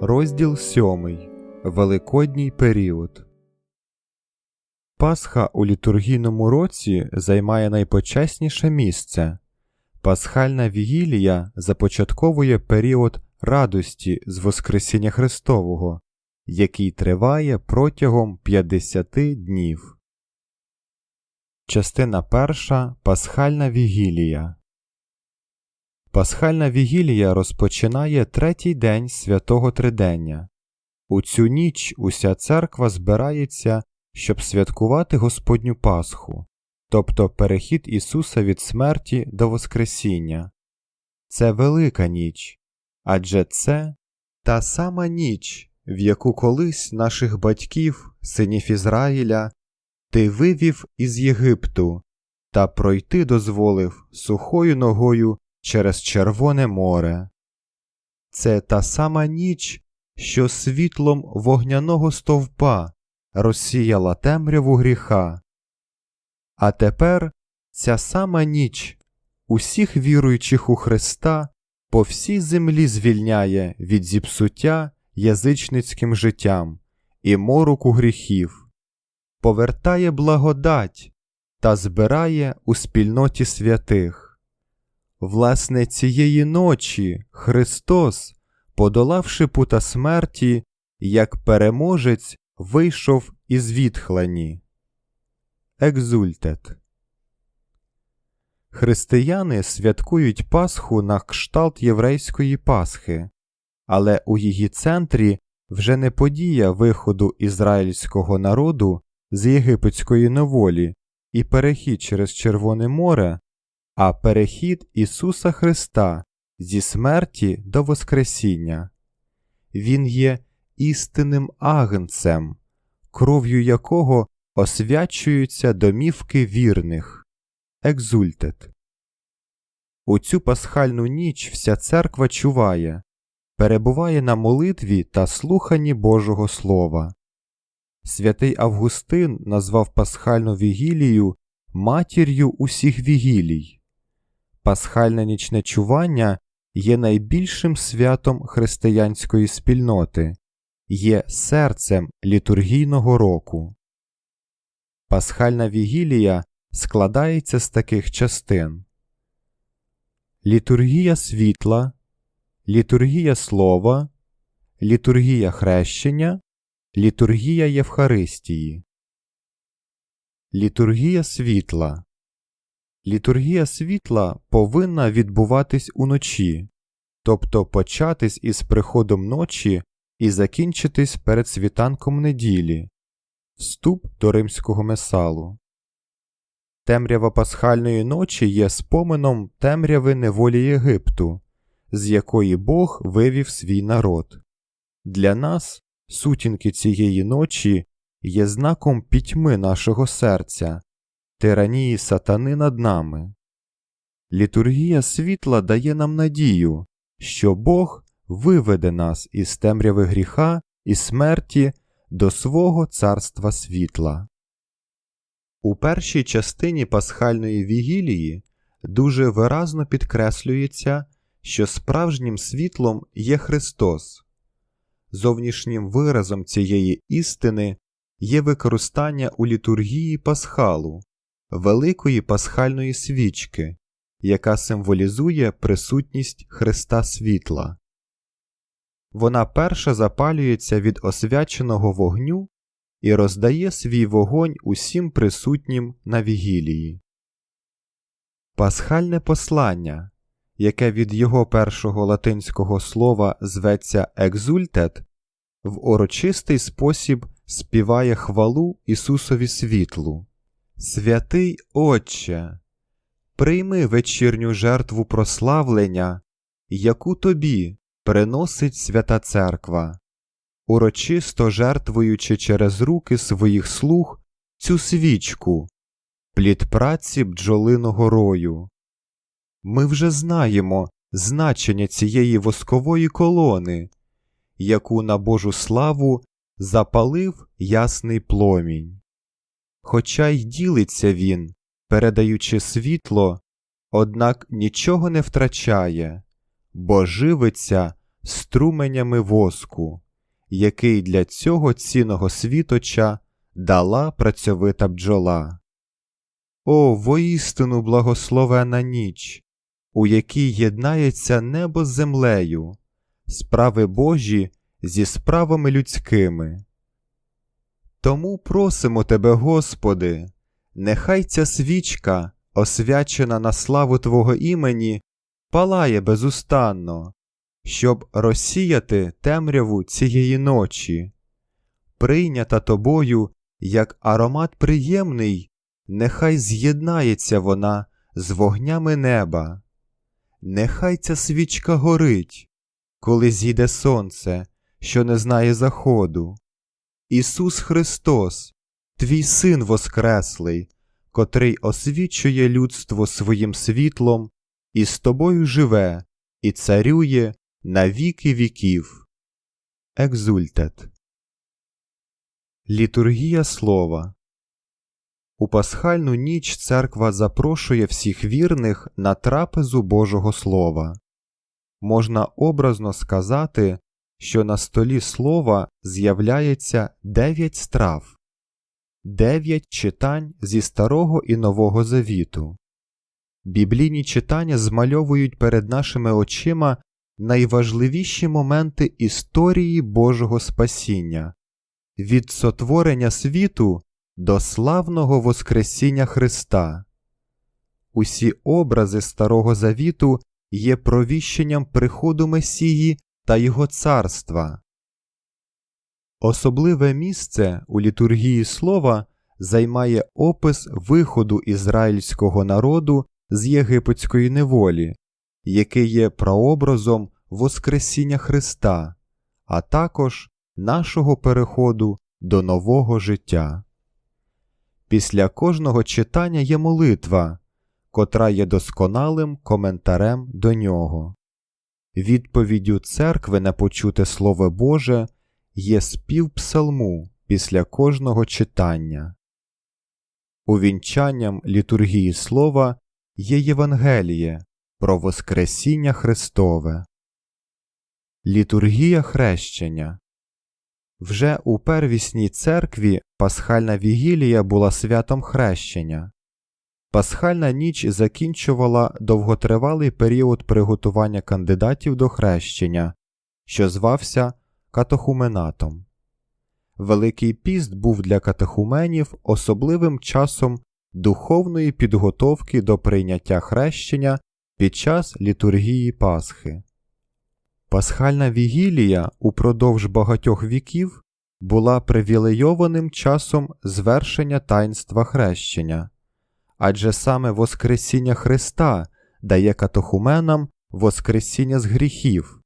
Розділ 7. Великодній період. Пасха у літургійному році займає найпочесніше місце. Пасхальна вігілія започатковує період радості з Воскресіння Христового, який триває протягом 50 днів. Частина перша Пасхальна вігілія. Пасхальна вігілія розпочинає третій день святого Тридення. У цю ніч уся церква збирається, щоб святкувати Господню Пасху, тобто перехід Ісуса від смерті до Воскресіння. Це велика ніч, адже це та сама ніч, в яку колись наших батьків, синів Ізраїля, ти вивів із Єгипту та пройти дозволив сухою ногою через Червоне море. Це та сама ніч, що світлом вогняного стовпа розсіяла темряву гріха. А тепер ця сама ніч усіх віруючих у Христа по всій землі звільняє від зіпсуття язичницьким життям і мороку гріхів, повертає благодать та збирає у спільноті святих. Власне, цієї ночі Христос, подолавши пута смерті, як переможець, вийшов із відхлані. Екзультет Християни святкують Пасху на кшталт єврейської Пасхи, але у її центрі вже не подія виходу ізраїльського народу з єгипетської неволі і перехід через Червоне море а перехід Ісуса Христа зі смерті до Воскресіння. Він є істинним агнцем, кров'ю якого освячуються домівки вірних. Екзультет. У цю пасхальну ніч вся церква чуває, перебуває на молитві та слуханні Божого Слова. Святий Августин назвав пасхальну вігілію матір'ю усіх вігілій. Пасхальне нічне чування є найбільшим святом християнської спільноти, є серцем літургійного року. Пасхальна вігілія складається з таких частин літургія світла, літургія слова, літургія хрещення, літургія Євхаристії. Літургія світла Літургія світла повинна відбуватись уночі, тобто початись із приходом ночі і закінчитись перед світанком неділі, вступ до римського месалу. Темрява пасхальної ночі є споменом темряви неволі Єгипту, з якої Бог вивів свій народ. Для нас сутінки цієї ночі є знаком пітьми нашого серця тиранії сатани над нами. Літургія світла дає нам надію, що Бог виведе нас із темряви гріха і смерті до свого царства світла. У першій частині пасхальної вігілії дуже виразно підкреслюється, що справжнім світлом є Христос. Зовнішнім виразом цієї істини є використання у літургії пасхалу, великої пасхальної свічки, яка символізує присутність Христа світла. Вона перша запалюється від освяченого вогню і роздає свій вогонь усім присутнім на вігілії. Пасхальне послання, яке від його першого латинського слова зветься екзультет, в урочистий спосіб співає хвалу Ісусові світлу. Святий Отче, прийми вечірню жертву прославлення, яку тобі приносить свята Церква, урочисто жертвуючи через руки своїх слуг цю свічку, плід праці бджолиного рою. Ми вже знаємо значення цієї воскової колони, яку на Божу славу запалив ясний пломінь. Хоча й ділиться він, передаючи світло, однак нічого не втрачає, бо живиться струменями воску, який для цього цінного світоча дала працьовита бджола. О, воістину благословена ніч, у якій єднається небо з землею, справи Божі зі справами людськими. Тому просимо Тебе, Господи, нехай ця свічка, освячена на славу Твого імені, палає безустанно, щоб розсіяти темряву цієї ночі, прийнята тобою як аромат приємний, нехай з'єднається вона з вогнями неба, нехай ця свічка горить, коли зійде сонце, що не знає заходу. Ісус Христос, Твій Син Воскреслий, котрий освічує людство своїм світлом, і з тобою живе, і царює на віки віків. Екзультет. Літургія слова У пасхальну ніч церква запрошує всіх вірних на трапезу Божого Слова. Можна образно сказати, що на столі слова з'являється дев'ять страв, дев'ять читань зі Старого і Нового Завіту. Біблійні читання змальовують перед нашими очима найважливіші моменти історії Божого спасіння від сотворення світу до славного Воскресіння Христа. Усі образи Старого Завіту є провіщенням приходу Месії та Його царства. Особливе місце у літургії слова займає опис виходу ізраїльського народу з єгипетської неволі, який є прообразом Воскресіння Христа, а також нашого переходу до нового життя. Після кожного читання є молитва, котра є досконалим коментарем до нього. Відповіддю церкви на почуте Слово Боже є спів псалму після кожного читання. Увінчанням літургії слова є Євангеліє про Воскресіння Христове. Літургія хрещення вже у первісній церкві Пасхальна вігілія була святом хрещення. Пасхальна ніч закінчувала довготривалий період приготування кандидатів до хрещення, що звався катехуменатом. Великий піст був для катехуменів особливим часом духовної підготовки до прийняття хрещення під час літургії Пасхи. Пасхальна вігілія упродовж багатьох віків була привілейованим часом звершення таїнства хрещення, адже саме Воскресіння Христа дає катохуменам Воскресіння з гріхів,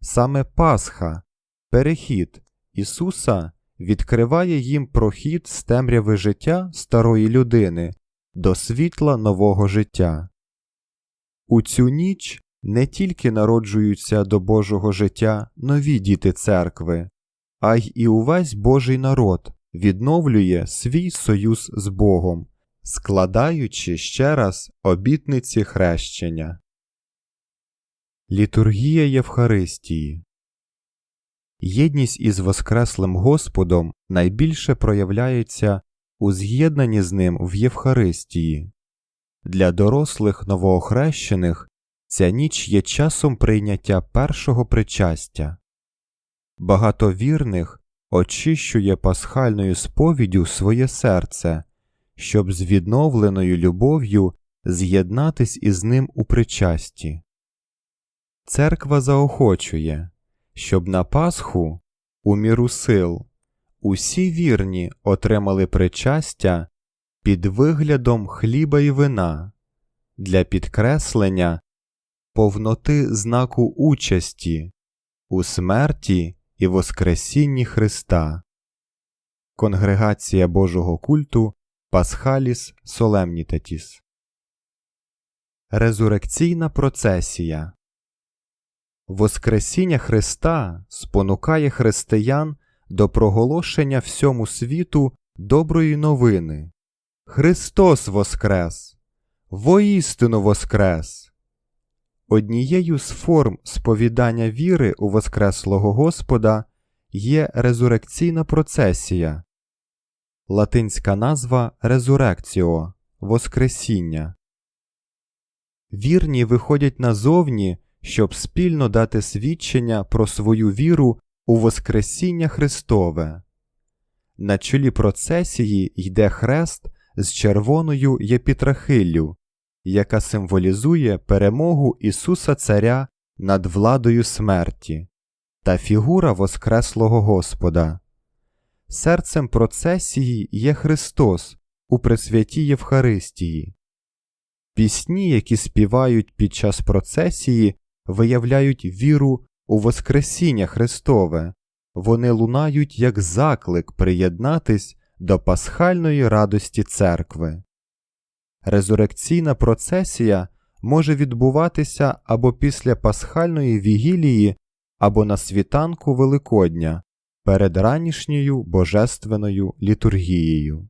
саме Пасха, перехід Ісуса відкриває їм прохід з темряви життя старої людини до світла нового життя. У цю ніч не тільки народжуються до Божого життя нові діти церкви, а й і увесь Божий народ відновлює свій союз з Богом, складаючи ще раз обітниці хрещення. Літургія Євхаристії Єдність із Воскреслим Господом найбільше проявляється у з'єднанні з ним в Євхаристії. Для дорослих новоохрещених ця ніч є часом прийняття першого причастя. Багато вірних очищує пасхальною сповіддю своє серце, щоб з відновленою любов'ю з'єднатись із ним у причасті. Церква заохочує, щоб на Пасху, у міру сил, усі вірні отримали причастя під виглядом хліба і вина для підкреслення повноти знаку участі у смерті і Воскресінні Христа. Конгрегація Божого культу Пасхаліс Солемнітетіс Резурекційна процесія Воскресіння Христа спонукає християн до проголошення всьому світу доброї новини. Христос Воскрес! Воістину Воскрес! Однією з форм сповідання віри у Воскреслого Господа є резурекційна процесія, латинська назва резурекціо Воскресіння. Вірні виходять назовні, щоб спільно дати свідчення про свою віру у Воскресіння Христове. На чолі процесії йде хрест з червоною єпітрахиллю, яка символізує перемогу Ісуса Царя над владою смерті та фігура Воскреслого Господа. Серцем процесії є Христос у Пресвятій Євхаристії. Пісні, які співають під час процесії, виявляють віру у Воскресіння Христове, вони лунають як заклик приєднатись до пасхальної радості церкви. Резурекційна процесія може відбуватися або після пасхальної вігілії, або на світанку Великодня перед ранішньою божественною літургією.